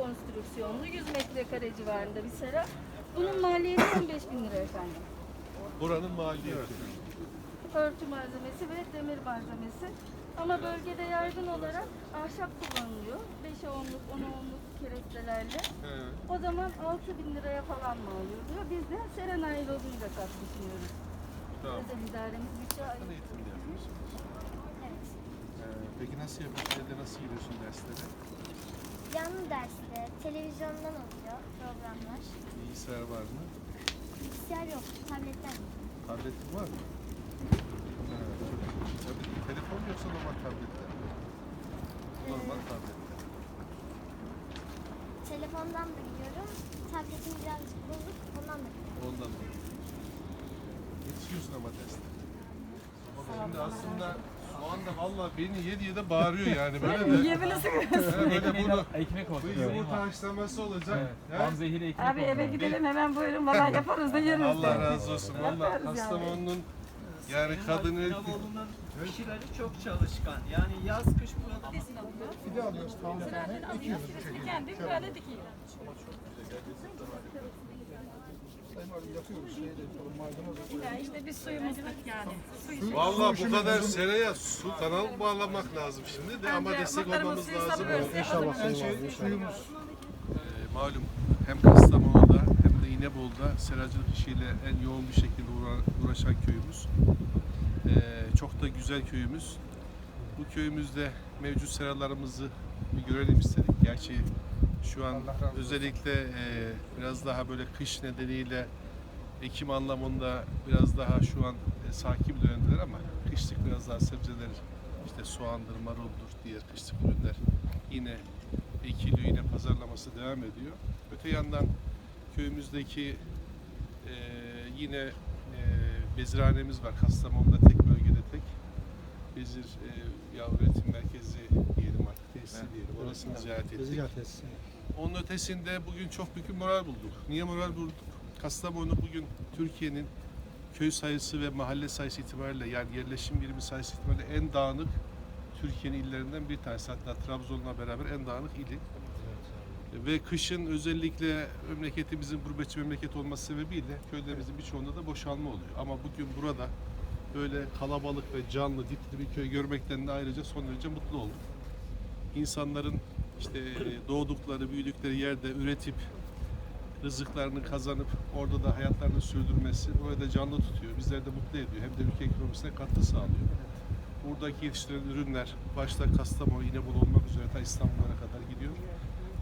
konstrüksiyonlu 100 metrekare civarında bir sera. Bunun maliyeti 15 bin lira efendim. Buranın maliyeti. Örtü malzemesi ve demir malzemesi. Ama bölgede yaygın olarak ahşap kullanılıyor. 5'e 10'luk, 10'a 10'luk kerestelerle. He. O zaman 6 bin liraya falan mal oluyor. Biz de sera naylonuyla kat düşünüyoruz. Tamam. Özel idaremiz bütçe Sen ayırıyor. yapıyorsunuz. Evet. Ee, peki nasıl yapıyorsun? Evde nasıl giriyorsun derslere? Canlı derste televizyondan oluyor programlar. Bilgisayar var mı? Bilgisayar yok, tabletten. Tabletin var mı? Ha, Tablet, telefon yoksa normal tabletler mi? Normal tabletler. Telefondan da biliyorum. Tabletim birazcık bozuk, ondan da biliyorum. Ondan da. Yetişiyorsun ama derslere. Şimdi aslında şu anda valla beni yedi yedi bağırıyor yani böyle de. Yiyebilirsiniz. Ha, böyle bunu ekmek olsun. bu yumurta haşlaması olacak. Evet. Ha? Bam zehiri ekmek Abi eve olsun. gidelim hemen buyurun bana yaparız da yeriz. Allah razı olsun. Valla Yaparız yani. Kastamonu'nun yani kadını Kavaloğlu'nun kişileri çok çalışkan. Yani yaz kış burada Kendim böyle Ya işte biz suyumuzluk yani. Su Valla bu kadar seraya su kanal bağlamak lazım şimdi de ama destek olmamız lazım. Ee, malum hem Kastamonu'da hem de İnebolu'da seracılık işiyle en yoğun bir şekilde uğra- uğraşan köyümüz. Ee, çok da güzel köyümüz. Bu köyümüzde mevcut seralarımızı bir görelim istedik. Gerçi şu an özellikle e, biraz daha böyle kış nedeniyle Ekim anlamında biraz daha şu an e, sakin bir dönemdeler ama kışlık biraz daha sebzeler işte soğandır, maruldur, diğer kışlık ürünler yine ekiliyor, yine pazarlaması devam ediyor. Öte yandan köyümüzdeki e, yine e, bezirhanemiz var. Kastamonu'da tek bölgede tek. Bezir e, yağ üretim merkezi diyelim artık, tesisi diyelim. Orasını ziyaret ettik. Onun ötesinde bugün çok büyük bir moral bulduk. Niye moral bulduk? Kastamonu bugün Türkiye'nin köy sayısı ve mahalle sayısı itibariyle yani yerleşim birimi sayısı itibariyle en dağınık Türkiye'nin illerinden bir tanesi. Hatta Trabzon'la beraber en dağınık ili. Ve kışın özellikle memleketimizin gurbetçi memleket olması sebebiyle köylerimizin birçoğunda da boşalma oluyor. Ama bugün burada böyle kalabalık ve canlı, dipli bir köy görmekten de ayrıca son derece mutlu olduk. İnsanların işte doğdukları, büyüdükleri yerde üretip rızıklarını kazanıp orada da hayatlarını sürdürmesi orayı da canlı tutuyor. Bizleri de mutlu ediyor. Hem de ülke ekonomisine katkı sağlıyor. Buradaki yetiştirilen ürünler başta Kastamonu, İnebolu olmak üzere ta İstanbul'a kadar gidiyor.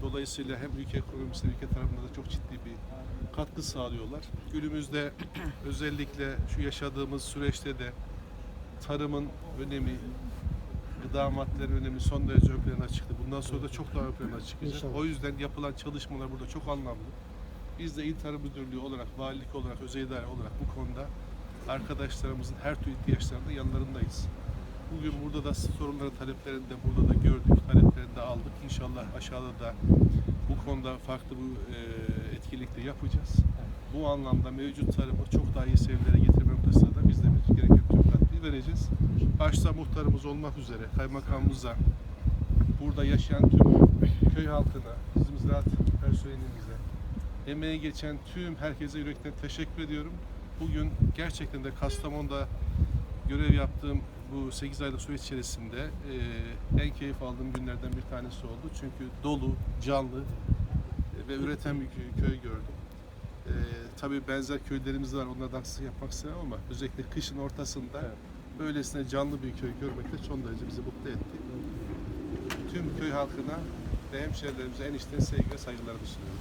Dolayısıyla hem ülke ekonomisine, ülke tarafında da çok ciddi bir katkı sağlıyorlar. Günümüzde özellikle şu yaşadığımız süreçte de tarımın önemi, gıda maddelerinin önemi son derece ön plana çıktı. Bundan sonra da çok daha ön plana çıkacak. O yüzden yapılan çalışmalar burada çok anlamlı. Biz de İl Tarım Müdürlüğü olarak, valilik olarak, özel idare olarak bu konuda arkadaşlarımızın her türlü ihtiyaçlarında yanlarındayız. Bugün burada da sorunları, taleplerini de burada da gördük, taleplerini de aldık. İnşallah aşağıda da bu konuda farklı bir e, etkinlik de yapacağız. Bu anlamda mevcut tarımı çok daha iyi seviyelere getirme noktasında da biz de bir gereken tüm katkıyı vereceğiz. Başta muhtarımız olmak üzere kaymakamımıza, burada yaşayan tüm köy halkına, bizim ziraat personelimize, emeği geçen tüm herkese yürekten teşekkür ediyorum. Bugün gerçekten de Kastamonu'da görev yaptığım bu 8 aylık süreç içerisinde e, en keyif aldığım günlerden bir tanesi oldu. Çünkü dolu, canlı ve üreten bir köy, gördüm. E, tabii benzer köylerimiz var, onlardan haksızlık yapmak istemem ama özellikle kışın ortasında böylesine canlı bir köy görmek de son derece bizi mutlu etti. Tüm köy halkına ve hemşehrilerimize en içten sevgi ve saygılarımı sunuyorum.